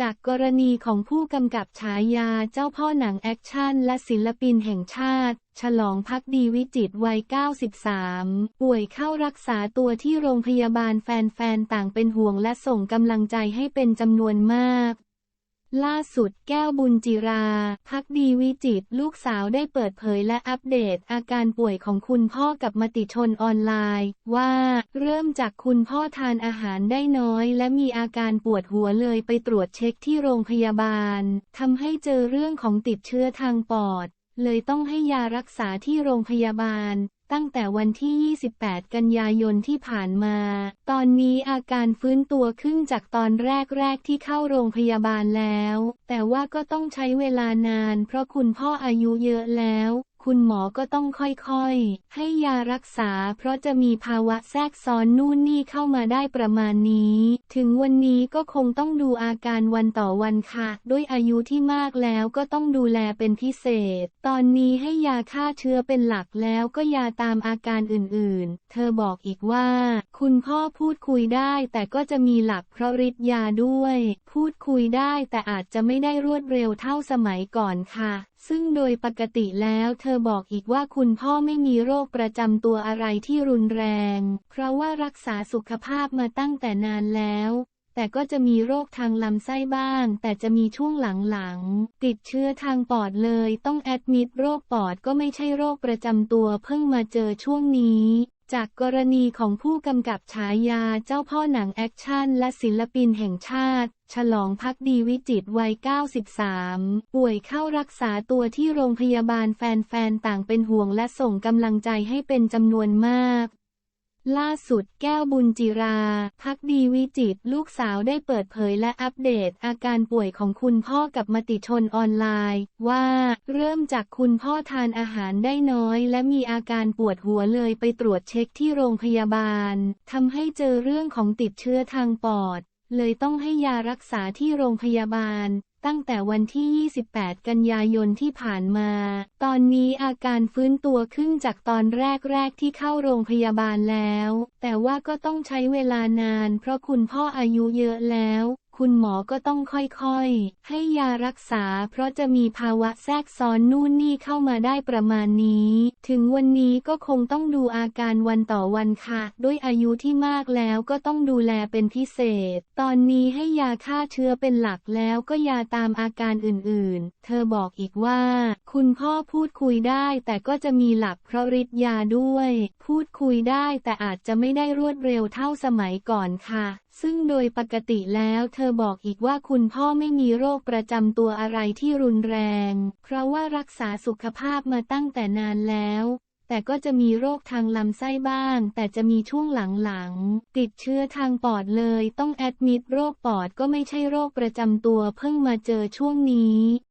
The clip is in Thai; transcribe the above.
จากกรณีของผู้กำกับฉายาเจ้าพ่อหนังแอคชั่นและศิลปินแห่งชาติ ฉลองพักดีวิจิตวัย 93 ป่วยเข้ารักษาตัวที่โรงพยาบาลแฟนๆ ต่างเป็นห่วงและส่งกำลังใจให้เป็นจำนวนมาก ล่าสุดแก้วบุญจิรา พักดีวิจิตลูกสาวได้เปิดเผยและอัปเดตอาการป่วยของคุณพ่อกับมติชนออนไลน์ ว่าเริ่มจากคุณพ่อทานอาหารได้น้อย และมีอาการปวดหัวเลยไปตรวจเช็คที่โรงพยาบาลทำให้เจอเรื่องของติดเชื้อทางปอด เลยต้องให้ยารักษาที่โรงพยาบาล ตั้งแต่วันที่ 28 กันยายนที่ผ่านมา ตอนนี้อาการฟื้นตัวขึ้นจากตอนแรกๆที่เข้าโรงพยาบาลแล้ว แต่ว่าก็ต้องใช้เวลานานเพราะคุณพ่ออายุเยอะแล้ว คุณหมอก็ต้องค่อยๆ ให้ยารักษา เพราะจะมีภาวะแทรกซ้อนนู่นนี่เข้ามาได้ประมาณนี้ ถึงวันนี้ก็คงต้องดูอาการวันต่อวันค่ะ ด้วยอายุที่มากแล้วก็ต้องดูแลเป็นพิเศษ ตอนนี้ให้ยาฆ่าเชื้อเป็นหลักแล้วก็ยาตามอาการอื่นๆ เธอบอกอีกว่า คุณพ่อพูดคุยได้แต่ก็จะมีหลักเพราะฤทธิ์ยาด้วย พูดคุยได้แต่อาจจะไม่ได้รวดเร็วเท่าสมัยก่อนค่ะ ซึ่งโดยปกติแล้วเธอบอกอีกว่าคุณพ่อไม่มีโรคประจำตัวอะไรที่รุนแรง เพราะว่ารักษาสุขภาพมาตั้งแต่นานแล้ว แต่ก็จะมีโรคทางลำไส้บ้าง แต่จะมีช่วงหลังๆ ติดเชื้อทางปอดเลยต้องแอดมิดโรคปอดก็ไม่ใช่โรคประจำตัวเพิ่งมาเจอช่วงนี้ จากกรณีของผู้กำกับฉายาเจ้าพ่อหนังแอคชั่นและศิลปินแห่งชาติ ฉลองพักดีวิจิตวัย 93 ป่วยเข้ารักษาตัวที่โรงพยาบาลแฟนๆ ต่างเป็นห่วงและส่งกำลังใจให้เป็นจำนวนมาก ล่าสุดแก้วบุญจิรา พักดีวิจิตลูกสาวได้เปิดเผยและอัปเดตอาการป่วยของคุณพ่อกับมติชนออนไลน์ ว่าเริ่มจากคุณพ่อทานอาหารได้น้อย และมีอาการปวดหัวเลยไปตรวจเช็คที่โรงพยาบาลทำให้เจอเรื่องของติดเชื้อทางปอด เลยต้องให้ยารักษาที่โรงพยาบาล ตั้งแต่วันที่ 28 กันยายนที่ผ่านมา ตอนนี้อาการฟื้นตัวขึ้นจากตอนแรกๆที่เข้าโรงพยาบาลแล้ว แต่ว่าก็ต้องใช้เวลานานเพราะคุณพ่ออายุเยอะแล้ว คุณหมอก็ต้องค่อยๆ ให้ยารักษา เพราะจะมีภาวะแทรกซ้อนนู่นนี่เข้ามาได้ประมาณนี้ ถึงวันนี้ก็คงต้องดูอาการวันต่อวันค่ะ ด้วยอายุที่มากแล้วก็ต้องดูแลเป็นพิเศษ ตอนนี้ให้ยาฆ่าเชื้อเป็นหลักแล้วก็ยาตามอาการอื่นๆ เธอบอกอีกว่า คุณพ่อพูดคุยได้แต่ก็จะมีหลักเพราะฤทธิ์ยาด้วย พูดคุยได้แต่อาจจะไม่ได้รวดเร็วเท่าสมัยก่อนค่ะ ซึ่งโดยปกติแล้วเธอบอกอีกว่าคุณพ่อไม่มีโรคประจำตัวอะไรที่รุนแรง เพราะว่ารักษาสุขภาพมาตั้งแต่นานแล้วแต่ก็จะมีโรคทางลำไส้บ้าง แต่จะมีช่วงหลังๆ ติดเชื้อทางปอดเลย ต้องแอดมิดโรคปอดก็ไม่ใช่โรคประจำตัวเพิ่งมาเจอช่วงนี้